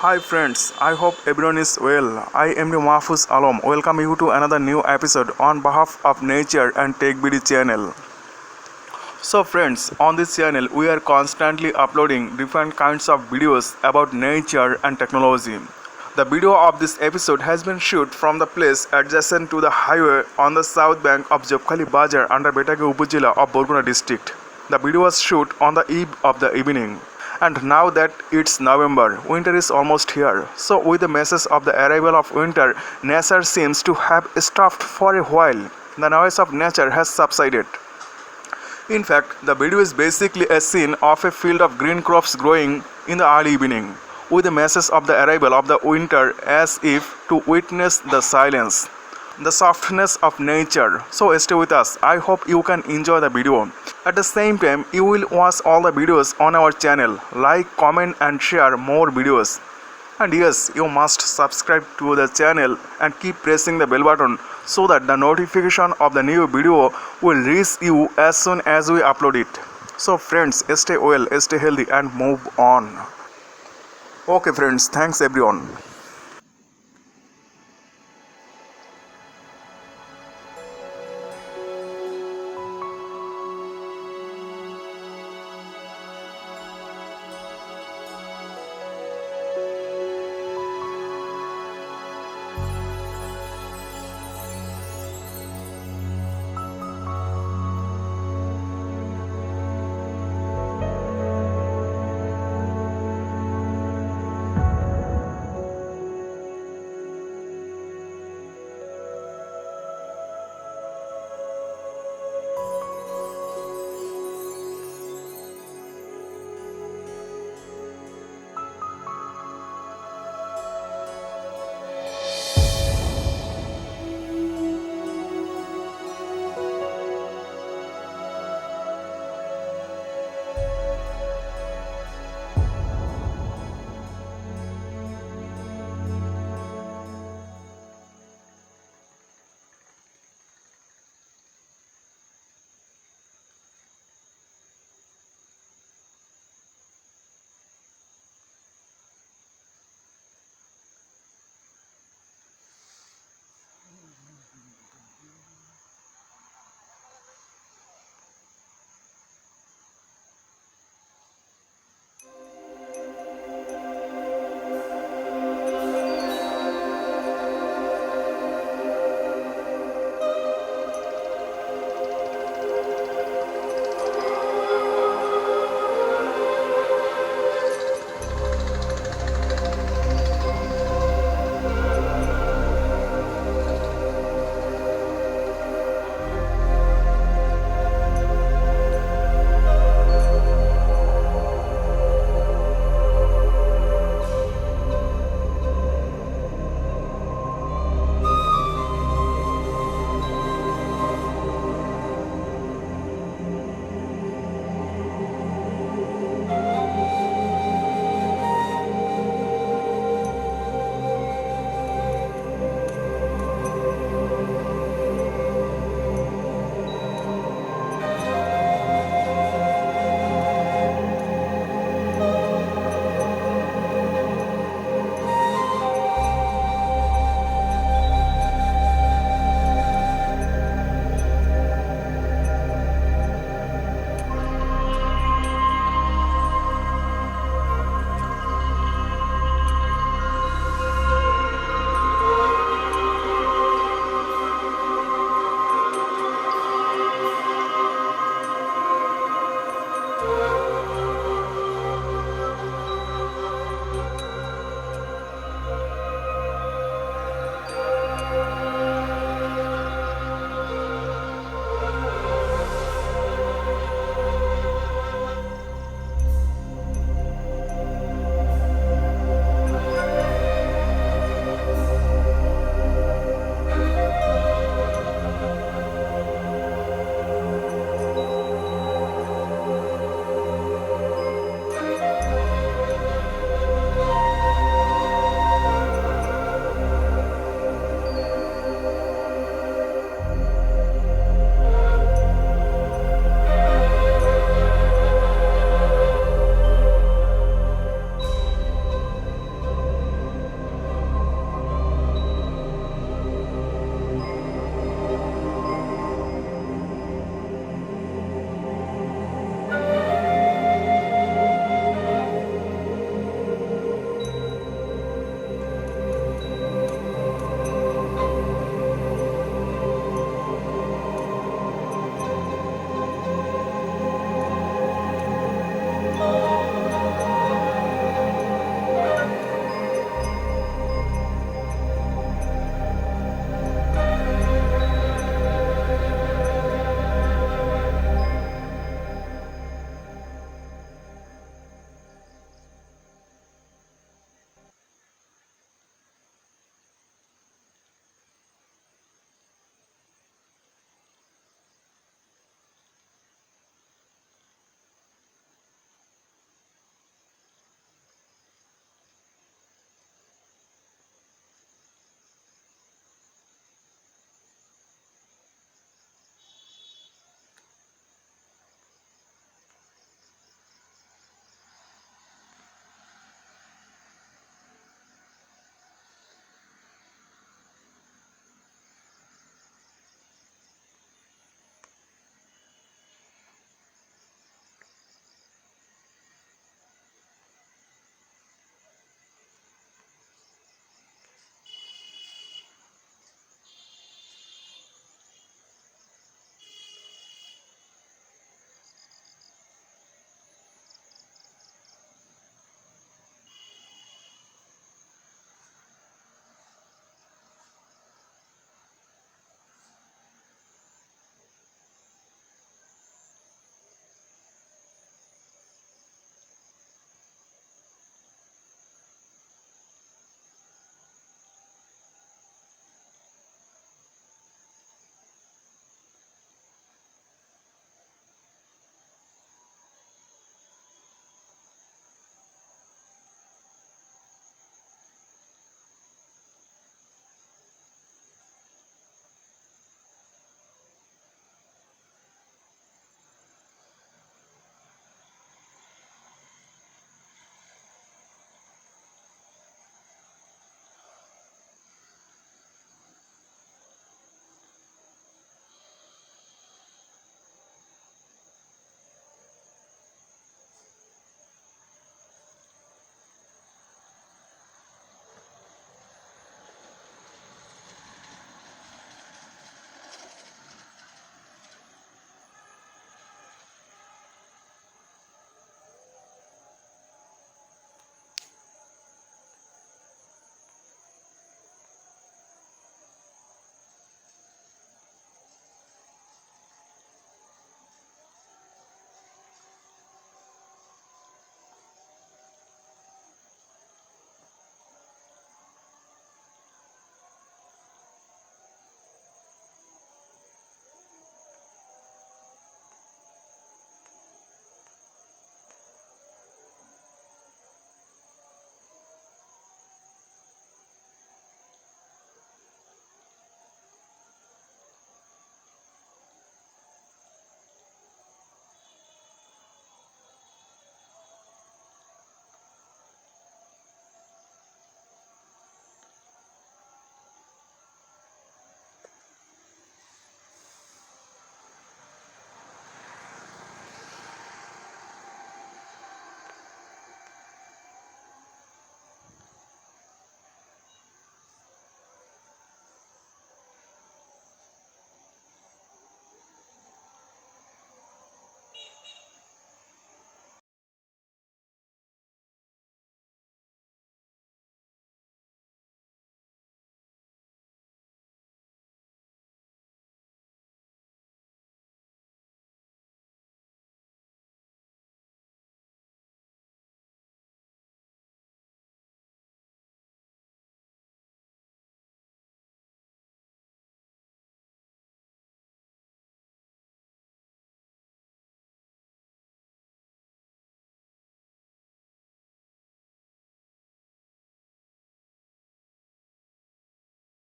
Hi friends, I hope everyone is well. I am the Mahfuz Alam. Welcome you to another new episode on behalf of Nature and TechBD channel. So friends, on this channel we are constantly uploading different kinds of videos about nature and technology. The video of this episode has been shot from the place adjacent to the highway on the south bank of Jobkhali Bajar under Betage Upazila of Borguna district. The video was shot on the eve of the evening. And now that it's November, winter is almost here. So, with the message of the arrival of winter, nature seems to have stopped for a while. The noise of nature has subsided. In fact, the video is basically a scene of a field of green crops growing in the early evening, with the message of the arrival of the winter as if to witness the silence, the softness of nature. So stay with us. I hope you can enjoy the video. At the same time, you will watch all the videos on our channel. Like, comment, and share more videos. And yes, you must subscribe to the channel and keep pressing the bell button so that the notification of the new video will reach you as soon as we upload it. So, friends, stay well, stay healthy, and move on. Okay, friends, thanks everyone.